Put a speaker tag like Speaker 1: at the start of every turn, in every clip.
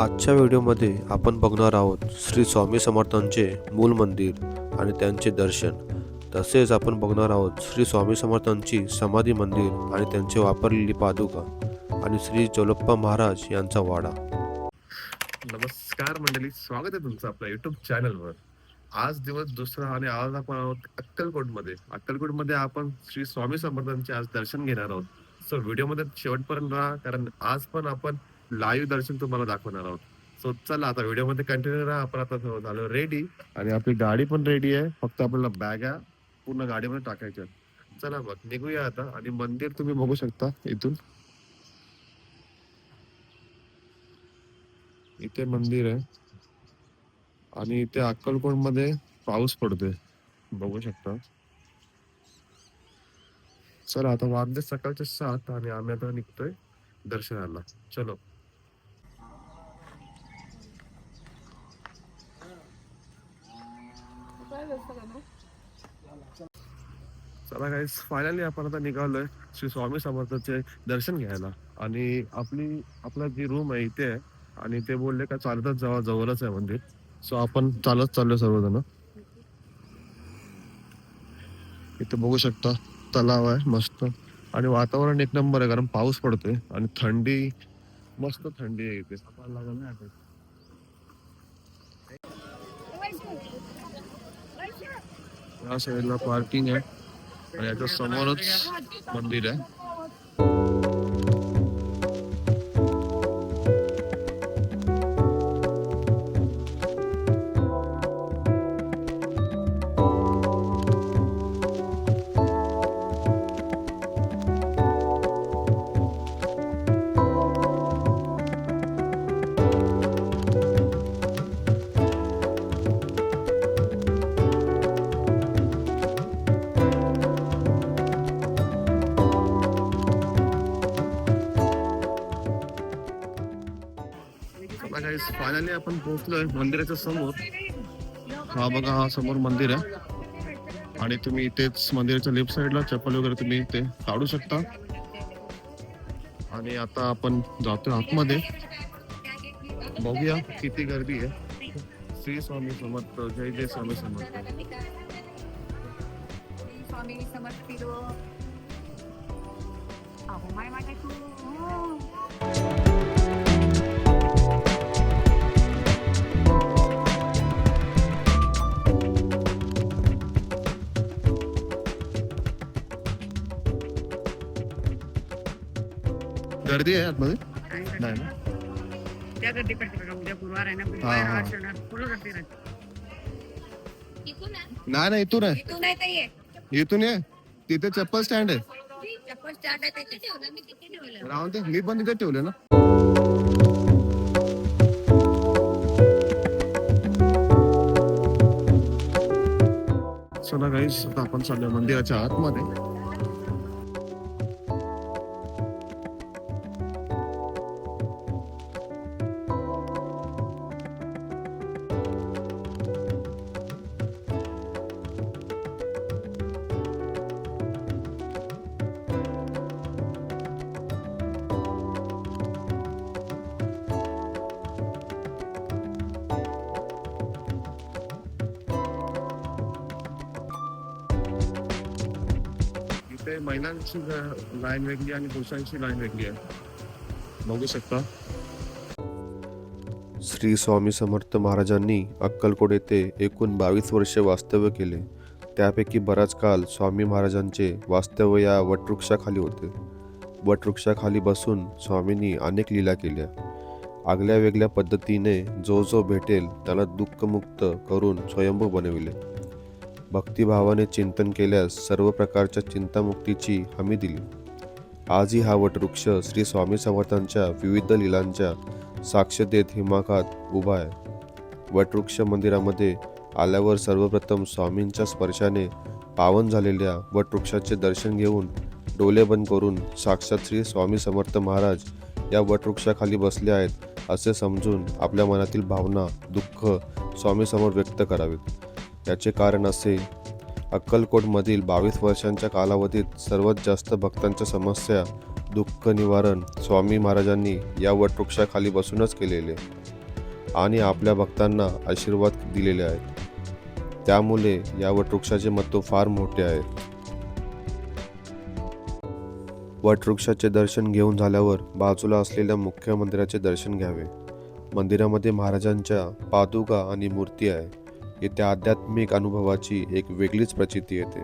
Speaker 1: आजच्या व्हिडिओमध्ये आपण बघणार आहोत श्री स्वामी समर्थांचे मूल मंदिर आणि त्यांचे दर्शन. तसेच आपण बघणार आहोत श्री स्वामी समर्थांची समाधी मंदिर आणि त्यांची वापरलेली पादुका आणि श्री चोलप्पा महाराज यांचा वाडा.
Speaker 2: नमस्कार मंडळी स्वागत आहे तुमचं आपल्या युट्यूब चॅनलवर आज दिवस दुसरा आणि आज आपण आहोत अक्कलकोटमध्ये. अक्कलकोटमध्ये आपण श्री स्वामी समर्थांचे आज दर्शन घेणार आहोत. सो व्हिडिओमध्ये शेवटपर्यंत राहा कारण आज पण आपण लाईव्ह दर्शन तुम्हाला दाखवणार आहोत. सो चला आता व्हिडिओमध्ये कंटिन्यू राहा. आपण आता झालो रेडी आणि आपली गाडी पण रेडी आहे. फक्त आपल्याला बॅगा पूर्ण गाडीमध्ये टाकायच्या चला मग निघूया आता. आणि मंदिर तुम्ही बघू शकता इथून. इथे मंदिर आहे. आणि इथे अक्कलकोटमध्ये पाऊस पडतोय. बघू शकता. चला आता वाजले सकाळचे सात आणि आम्ही आता निघतोय दर्शनाला. चलो. चला काही फायनली आपण आता निघालोय श्री स्वामी समर्थाचे दर्शन घ्यायला. आणि आपली आपला जी रूम आहे इथे आहे आणि ते बोलले का चालतच जावा जवळच आहे मंदिर. सो आपण चालत चाललोय सर्वजण. इथे बघू शकता तलाव आहे मस्त. आणि वातावरण एक नंबर आहे कारण पाऊस पडतोय आणि थंडी मस्त थंडी आहे इथे. या साईडला पार्किंग आहे. आणि याच्या समोरच मंदिर आहे. फायनली आपण पोहोचलोय मंदिराच्या समोर. हा बघा हा समोर मंदिर आहे. आणि तुम्ही इथेच मंदिराच्या लेफ्ट साईडला चप्पल वगैरे तुम्ही इथे काढू शकता. आणि आता आपण जातोय आतमध्ये. बघूया किती गर्दी आहे. श्री स्वामी समर्थ जय जय स्वामी समर्थ. गर्दी आहे आतमध्ये? नाही ना?
Speaker 3: त्या गर्दी करते बघा उद्या गुरुवार आहे ना
Speaker 2: हा,
Speaker 3: गुरुवार
Speaker 2: हा.
Speaker 3: हा सण आहे. फुलं गर्दी राहते
Speaker 2: नाही नाही इथून आहे.
Speaker 3: तू नाही ताई.
Speaker 2: इथून ये. तिथे चप्पल स्टँड आहे.
Speaker 3: चप्पल स्टार्ट आहे तिथे ठेवलं मी तिथे ठेवलं.
Speaker 2: राहून ते मी पण तिथे ठेवले ना. चला गाईस आता आपण चाललोय मंदिराच्या आतमध्ये. महिलांची लाईन वेगळी आणि पुरुषांची लाईन वेगळी आहे. बघू शकता.
Speaker 1: श्री स्वामी समर्थ महाराजांनी अक्कलकोट येथे एकूण बावीस वर्षे वास्तव्य केले. त्यापैकी बराच काल स्वामी महाराजांचे वास्तव्य या वटवृक्षाखाली होते. वटवृक्षाखाली बसून स्वामींनी अनेक लीला केल्या. आगल्या वेगळ्या पद्धतीने जो जो भेटेल त्याला दुःखमुक्त करून स्वयंभू बनविले. भक्तिभावाने चिंतन केल्यास सर्व प्रकारच्या चिंतामुक्तीची हमी दिली. आजही हा वटवृक्ष श्री स्वामी समर्थांच्या विविध लीलांच्या साक्ष देत हिमाकात उभा आहे. वटवृक्ष मंदिरामध्ये आल्यावर सर्वप्रथम स्वामींच्या स्पर्शाने पावन झालेल्या वटवृक्षाचे दर्शन घेऊन डोले बंद करून साक्षात श्री स्वामी समर्थ महाराज या वटवृक्षाखाली बसले आहेत असे समजून आपल्या मनातील भावना दुःख स्वामीसमोर व्यक्त करावेत. याचे कारण असे. अक्कलकोटमधील बावीस वर्षांच्या कालावधीत सर्वात जास्त भक्तांच्या समस्या दुःख निवारण स्वामी महाराजांनी या वटवृक्षाखाली बसूनच केलेले आणि आपल्या भक्तांना आशीर्वाद दिलेले आहेत. त्यामुळे या वटवृक्षाचे महत्त्व फार मोठे आहे. वटवृक्षाचे दर्शन घेऊन झाल्यावर बाजूला असलेल्या मुख्य मंदिराचे दर्शन घ्यावे. मंदिरामध्ये महाराजांच्या पादुका आणि मूर्ती आहे. येथे आध्यात्मिक अनुभवाची एक वेगळीच प्रचिती येते.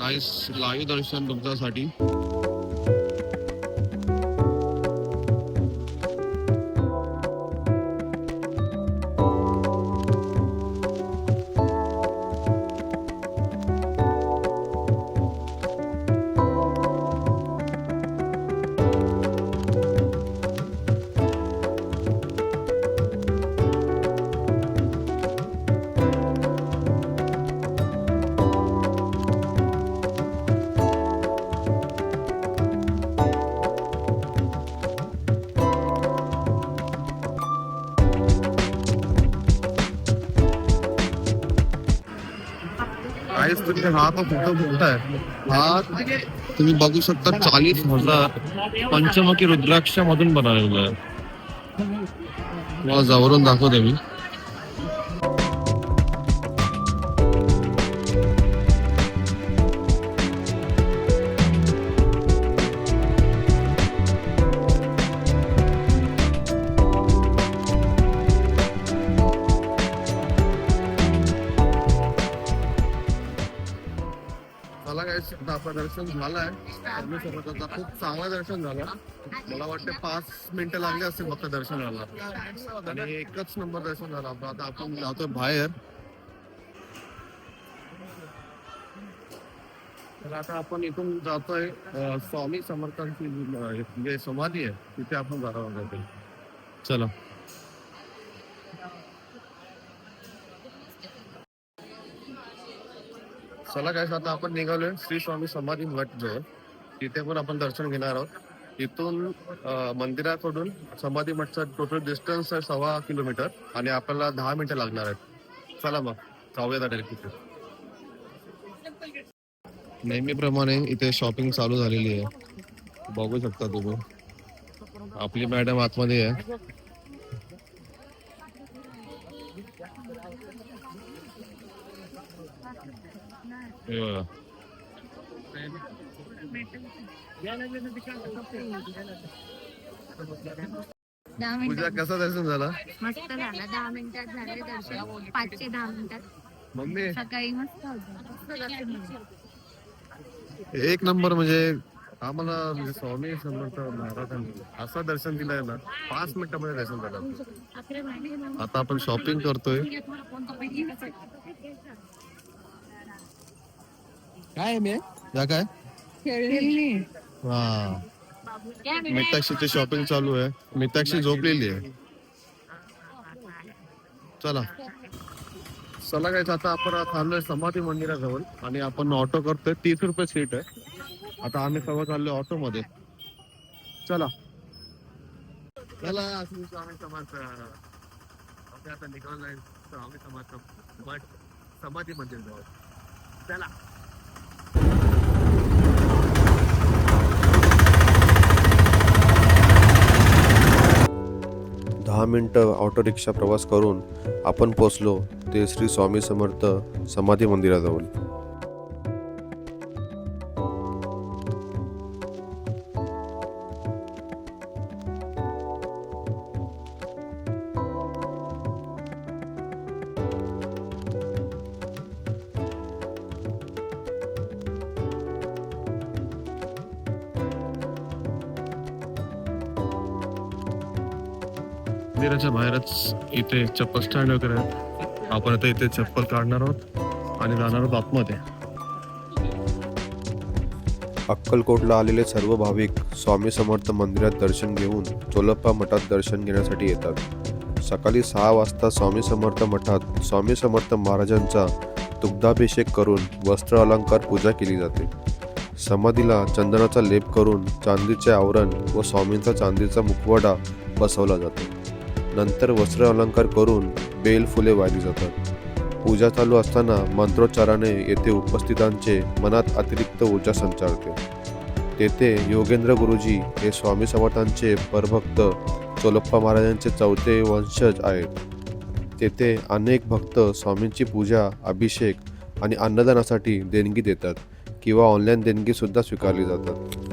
Speaker 2: नाईस लाईव्ह दर्शन तुमच्यासाठी. प्राइस तुम्ही हा तो फोटो बघताय. हा तुम्ही बघू शकता चाळीस हजार पंचमुखी रुद्राक्ष मधून बनवलेला आहे. मला जवळून दाखवते मी. दर्शन झालंय. स्वामी खूप चांगलं दर्शन झालं. मला वाटतं पाच मिनिटं लागले असते फक्त दर्शनाला. आणि एकच नंबर दर्शन झालं. आपलं आता आपण जातोय बाहेर. तर आता आपण इथून जातोय स्वामी समर्थांची जे समाधी आहे तिथे आपण जाणार आहोत. चला. चला काय आता आपण निघालोय श्री स्वामी समाधी मठ जवळ. तिथे पण आपण दर्शन घेणार आहोत. इथून मंदिराकडून समाधी मठचा टोटल डिस्टन्स आहे सव्वा किलोमीटर आणि आपल्याला दहा मिनिटं लागणार आहेत. चला मग जाऊया डायरेक्ट तिथे. नेहमीप्रमाणे इथे शॉपिंग चालू झालेली आहे. बघू शकता तुम्ही. आपली मॅडम आतमध्ये आहे.
Speaker 3: दहा
Speaker 2: पूजा
Speaker 3: मिनिटात
Speaker 2: कसा दर्शन झाला?
Speaker 3: मस्त झाला. दहा मिनिटात झाले दर्शन. पाचशे दहा मिनिटात.
Speaker 2: मम्मी.
Speaker 3: सकाळी मस्त होतं.
Speaker 2: एक नंबर म्हणजे आम्हाला म्हणजे स्वामी समर्थ महाराजांनी असं दर्शन दिलंय ना पाच मिनिटामध्ये दर्शन झालं. आता आपण शॉपिंग करतोय. काय मी या काय?
Speaker 3: खेळलेली.
Speaker 2: हा. मिताक्षीची शॉपिंग चालू आहे. मिताक्षी झोपलेली आहे. चला. चला काय आता आपण थांबलोय समाधी मंदिराजवळ आणि आपण ऑटो करतोय. तीस रुपये सीट आहे. आता आम्ही सर्व चाललोय ऑटो मध्ये. चला. चला समर्थ ओके, आता समर्थ मठ समाधी मंदिर जवळ चला.
Speaker 1: दहा मिनटं ऑटो रिक्षा प्रवास करून आपण पोचलो ते श्री स्वामी समर्थ समाधी मंदिराजवळ.
Speaker 4: इथे चप्पल स्टँड वगैरे आपण आता इथे चप्पल काढणार आहोत आणि जाणार आहोत आतमध्ये
Speaker 1: अक्कलकोटला आलेले सर्व भाविक स्वामी समर्थ मंदिरात दर्शन घेऊन चोलप्पा मठात दर्शन घेण्यासाठी येतात. सकाळी सहा वाजता स्वामी समर्थ मठात स्वामी समर्थ महाराजांचा दुग्धाभिषेक करून वस्त्र अलंकार पूजा केली जाते. समाधीला चंदनाचा लेप करून चांदीचे आवरण व स्वामींचा चांदीचा मुखवटा बसवला जातो. नंतर वस्त्र अलंकार करून बेल फुले वाहिली जातात. पूजा चालू असताना मंत्रोच्चाराने येथे उपस्थितांचे मनात अतिरिक्त ऊर्जा संचारते. तेथे योगेंद्र गुरुजी हे स्वामी समर्थांचे परभक्त चोलप्पा महाराजांचे चौथे वंशज आहेत. तेथे अनेक भक्त स्वामींची पूजा अभिषेक आणि अन्नदानासाठी देणगी देतात किंवा ऑनलाईन देणगीसुद्धा स्वीकारली जातात.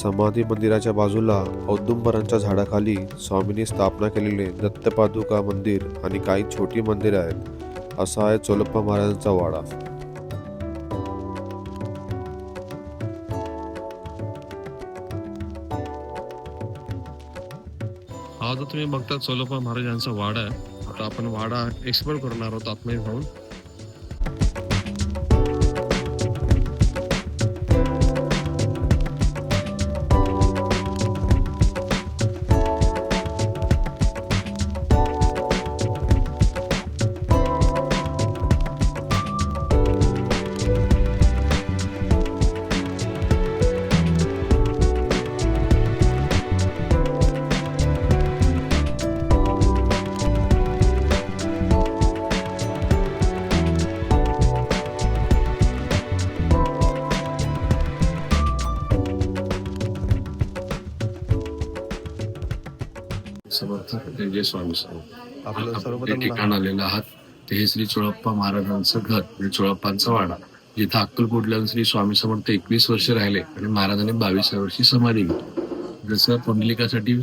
Speaker 1: समाधी मंदिराच्या बाजूला औदुंबरांच्या झाडाखाली स्वामींनी स्थापना केलेले दत्तपादुका मंदिर आणि काही छोटी मंदिरं आहेत. असा आहे चोलप्पा महाराजांचा वाडा.
Speaker 4: हा जो तुम्ही बघता चोलप्पा महाराजांचा वाडा आहे. आता आपण वाडा एक्सप्लोर करणार आहोत आत्मय भाऊन जय स्वामी
Speaker 1: आपलं
Speaker 4: जे ठिकाण आलेलं आहात ते हे श्री चोळप्पा महाराजांचं घर म्हणजे चोळप्पांचा वाडा. जिथं अक्कलकोटला श्री स्वामी समर्थ एकवीस वर्ष राहिले आणि महाराजांनी बावीसव्या वर्षी समाधी घेतली. जसं पुंडलिकासाठी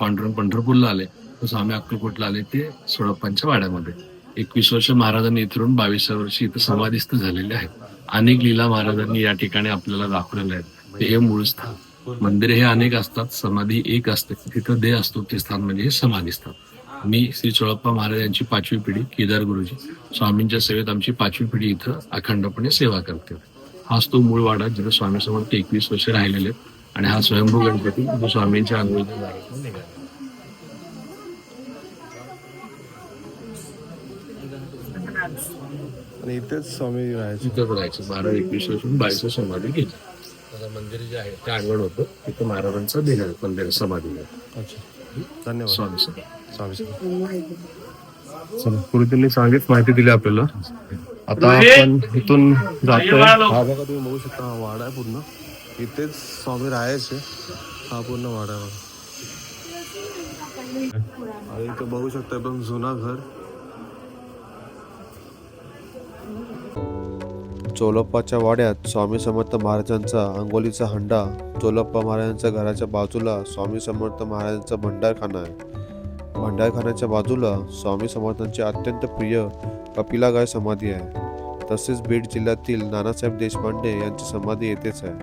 Speaker 4: पांडुरंग पंढरपूरला आले तर स्वामी अक्कलकोटला आले ते सोळप्पांच्या वाड्यामध्ये. एकवीस वर्ष महाराजांनी इथून बावीसव्या वर्षी इथं समाधीस्थ झालेले आहेत. अनेक लीला महाराजांनी या ठिकाणी आपल्याला दाखवलेल्या आहेत. ते हे मूळ स्थान. मंदिर हे अनेक असतात समाधी एक असते. तिथं देह असतो ते स्थान म्हणजे हे समाधी स्थान. मी श्री चोळप्पा महाराज यांची पाचवी पिढी केदार गुरुजी. स्वामींच्या सेवेत आमची पाचवी पिढी इथं अखंडपणे सेवा करते. हाच तो मूळ वाडा जिथं स्वामी समर्थ एकवीस वर्ष राहिलेले आहेत आणि हा स्वयंभू गणपती जो स्वामींच्या आंघोळीच्या निघाला.
Speaker 1: आणि इथेच स्वामी राहायचे.
Speaker 4: तिथं राहायचं. बारा एकवीस वर्षून बावीस समाधी गेली आता मंदिर जे आहे ते अंगण होतं. तिथं महाराजांचं देह आहे, मंदिर समाधी आहे.
Speaker 1: अच्छा. धन्यवाद.
Speaker 4: स्वामी
Speaker 1: स्वामी
Speaker 4: चला गुरुजींनी सांगित माहिती दिली आपल्याला. आता आपण इथून जातोय.
Speaker 1: हा बघा तुम्ही बघू शकता हा वाडा आहे पूर्ण. इथेच स्वामी राहायचे. हा पूर्ण वाडा आहे. बघा. इथं बघू शकता एकदम जुना घर. चोलप्पाच्या वाड्यात स्वामी समर्थ महाराजांचा अंगोलीचा हंडा चोलप्पा महाराजांच्या घराच्या बाजूला स्वामी समर्थ महाराजांचा भंडारखाना आहे. भंडारखान्याच्या बाजूला स्वामी समर्थांची अत्यंत प्रिय कपिला गाय समाधी आहे. तसेच बीड जिल्ह्यातील नानासाहेब देशपांडे यांची समाधी येथेच आहे.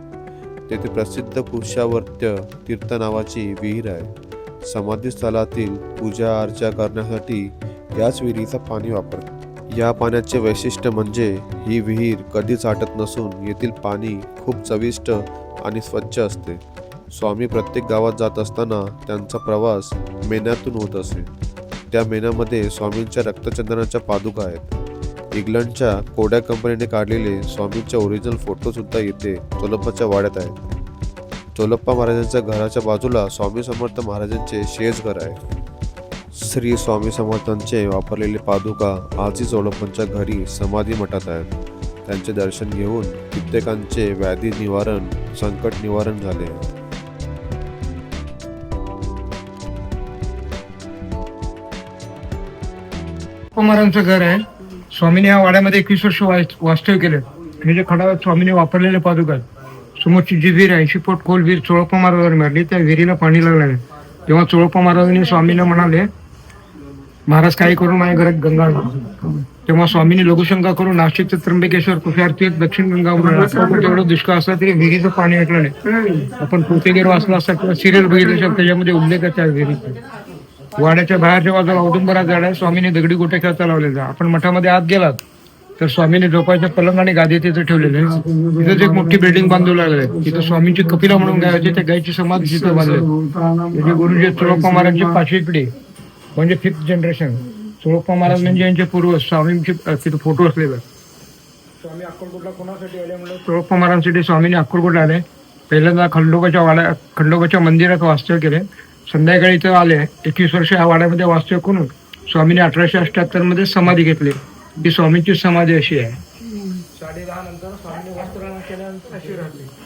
Speaker 1: तेथे प्रसिद्ध कुशावर्त्य तीर्थ नावाची विहीर आहे. समाधी स्थळातील पूजा अर्चा करण्यासाठी याच विहिरीचा पाणी वापरतात. या पाण्याचे वैशिष्ट्य म्हणजे ही विहीर कधीच आटत नसून येथील पाणी खूप चविष्ट आणि स्वच्छ असते. स्वामी प्रत्येक गावात जात असताना त्यांचा प्रवास मेन्यातून होत असे. त्या मेन्यामध्ये स्वामींच्या रक्तचंदनाच्या पादुका आहेत. इंग्लंडच्या कोड्या कंपनीने काढलेले स्वामींचे ओरिजिनल फोटोसुद्धा येथे चोलप्पाच्या वाड्यात आहेत. चोलप्पा महाराजांच्या घराच्या बाजूला स्वामी समर्थ महाराजांचे शेज घर आहे. श्री स्वामी समर्थांचे वापरलेले पादुका आजी चोळप्पांच्या घरी समाधी मठात आहेत. त्यांचे दर्शन घेऊन कित्येकांचे व्याधी निवारण संकट निवारण झाले.
Speaker 5: कुमारांचं घर आहे. स्वामीने या वाड्यामध्ये एकवीस वर्ष वास्तव्य केले. हे जे खडा स्वामीने वापरलेले पादुका समोरची जी विहीर आहे ऐंशी फूट खोल विहीर चोळप्पा महाराजांनी मारली त्या विहिरीला पाणी लागलं तेव्हा चोळप्पा महाराजांनी स्वामीला म्हणाले महाराज काही करून माझ्या घरात गंगा आणा." तेव्हा स्वामीने लघुशंका करून नाशिकचं त्र्यंबकेश्वर कुशार तीर्थ दक्षिण गंगा तेवढं दुष्काळ असला तरी विहिरीचं पाणी ऐकलं नाही आपण पोतेगेर वाचला असता किंवा सिरियल बघितलं असेल त्याच्यामध्ये उल्लेख आहे त्या विहिरीचा. वाड्याच्या बाहेरच्या बाजूला औदुंबरा झाड आहे स्वामीने दगडी गोटे खेळता लावलेला. आपण मठामध्ये आत गेलात तर स्वामीने झोपायचं पलंग आणि गादी तिथे ठेवलेले. तिथेच एक मोठी बिल्डिंग बांधू लागले तिथं स्वामींची कपिला म्हणून गाय होती त्या गायची समाधी तिथं बांधले म्हणजे गुरुजी चोळप्पा महाराजांची पाचवी पिढी. म्हणजे फिफ्थ जनरेशन चोळप्पा महाराज म्हणजे यांचे पूर्वज स्वामींचे तिथे फोटो असलेले. स्वामी अक्कलकोटला कोणासाठी आले म्हणजे चोळप्पा महाराजांसाठी स्वामीने अक्कलकोटला आले. पहिल्यांदा खंडोबाच्या वाड्या खंडोबाच्या मंदिरात वास्तव्य केले. संध्याकाळी इथं आले. एकवीस वर्ष या वाड्यामध्ये वास्तव्य करून स्वामीने अठराशे अठ्याहत्तरमध्ये समाधी घेतली. ही स्वामींची समाधी अशी आहे. साडे दहा नंतर स्वामीने वस्त्रदान केल्यानंतर अशी राहते.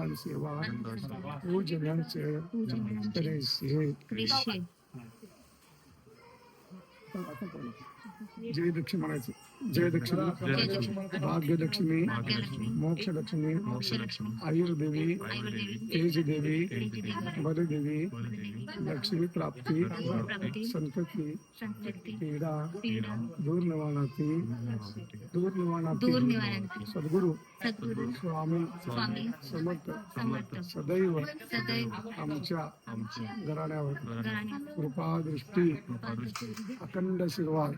Speaker 6: Thank you. Sewa, Ujjalan जय दक्षिण महाराज जय दक्षिण भाग्य लक्ष्मी मोक्ष दक्षिणी आयुर्देवी तेज देवी बल देवी लक्ष्मी प्राप्ति संतती पीडा दूर निवाणाती दूर निवाणाती सदगुरु स्वामी समर्थ सदैव आमच्या घराण्यावर. कृपा दृष्टी अखंड आशीर्वाद.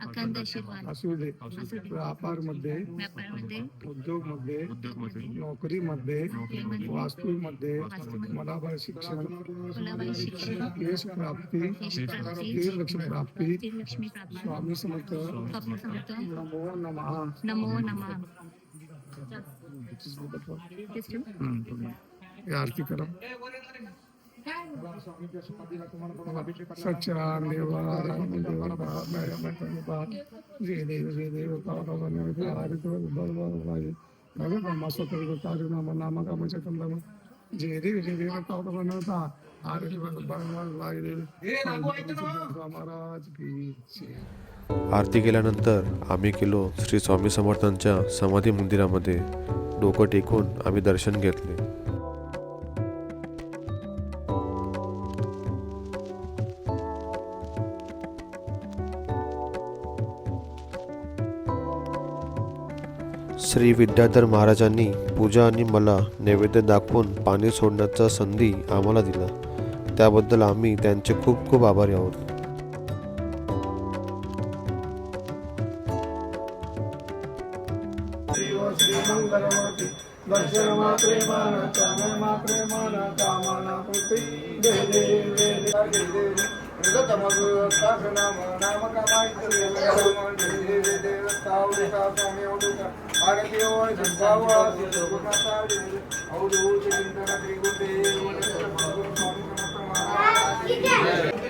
Speaker 6: असू दे.
Speaker 3: व्यापारमध्ये
Speaker 6: व्यापारामध्ये उद्योगमध्ये नोकरी मध्ये वास्तू मध्ये मला शिक्षण
Speaker 3: यश प्राप्ती
Speaker 6: तीर लक्ष प्राप्ती. स्वामी समर्थ. नमो नमः.
Speaker 3: नमो नमः.
Speaker 6: आरती करा. सच्चान देवा राम देवा बाबा जय देव जय देव मासा करू तारू नाम नाम कामाच्या कंदम जय देव जय देव महाराज की
Speaker 1: आरती केल्यानंतर आम्ही गेलो श्री स्वामी समर्थांच्या समाधी मंदिरामध्ये. डोकं टेकून आम्ही दर्शन घेतले. श्री विद्याधर महाराजांनी पूजा आणि मला नैवेद्य दाखवून पाणी सोडण्याचा संधी आम्हाला दिला त्याबद्दल आम्ही त्यांचे खूप खूप आभारी आहोत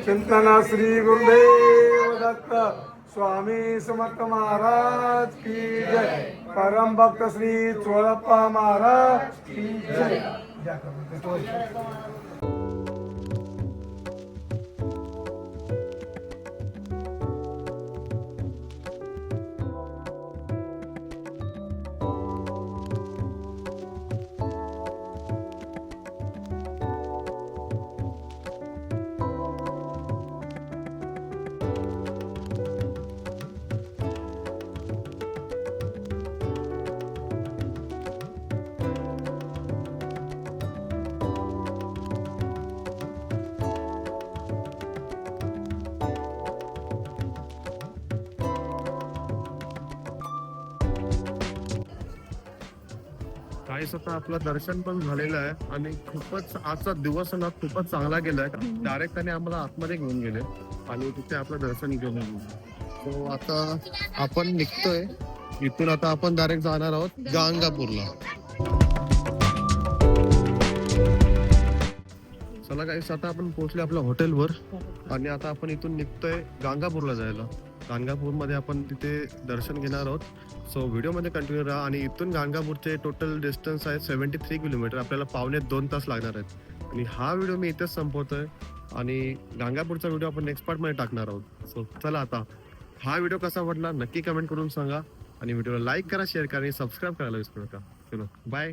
Speaker 6: चिंतना श्री गुरुदेव दत्त स्वामी समर्थ महाराज की जय. परम भक्त श्री चोळप्पा महाराज की जय.
Speaker 2: काही आपलं दर्शन पण झालेलं आहे आणि खूपच आजचा दिवस ना खूपच चांगला गेलाय. डायरेक्ट त्याने आम्हाला आतमध्ये घेऊन गेले आणि तिथे आपलं दर्शन घेऊन गेले सो आता आपण निघतोय. इथून आता आपण डायरेक्ट जाणार आहोत गांगापूरला. चला काही आता आपण पोहोचले आपल्या हॉटेलवर आणि आता आपण इथून निघतोय गांगापूरला जायला. गाणगापूरमध्ये आपण तिथे दर्शन घेणार आहोत. सो व्हिडिओमध्ये कंटिन्यू राहा आणि इथून गाणगापूरचे टोटल डिस्टन्स आहे सेवन्टी थ्री किलोमीटर आपल्याला पावणे दोन तास लागणार आहेत. आणि हा व्हिडिओ मी इथेच आहे आणि गाणगापूरचा व्हिडिओ आपण नेक्स्ट पार्टमध्ये टाकणार आहोत. सो चला आता हा व्हिडिओ कसा वाटला नक्की कमेंट करून सांगा. आणि व्हिडिओला लाईक करा शेअर करा आणि सबस्क्राईब करायला विसरू नका. चलो बाय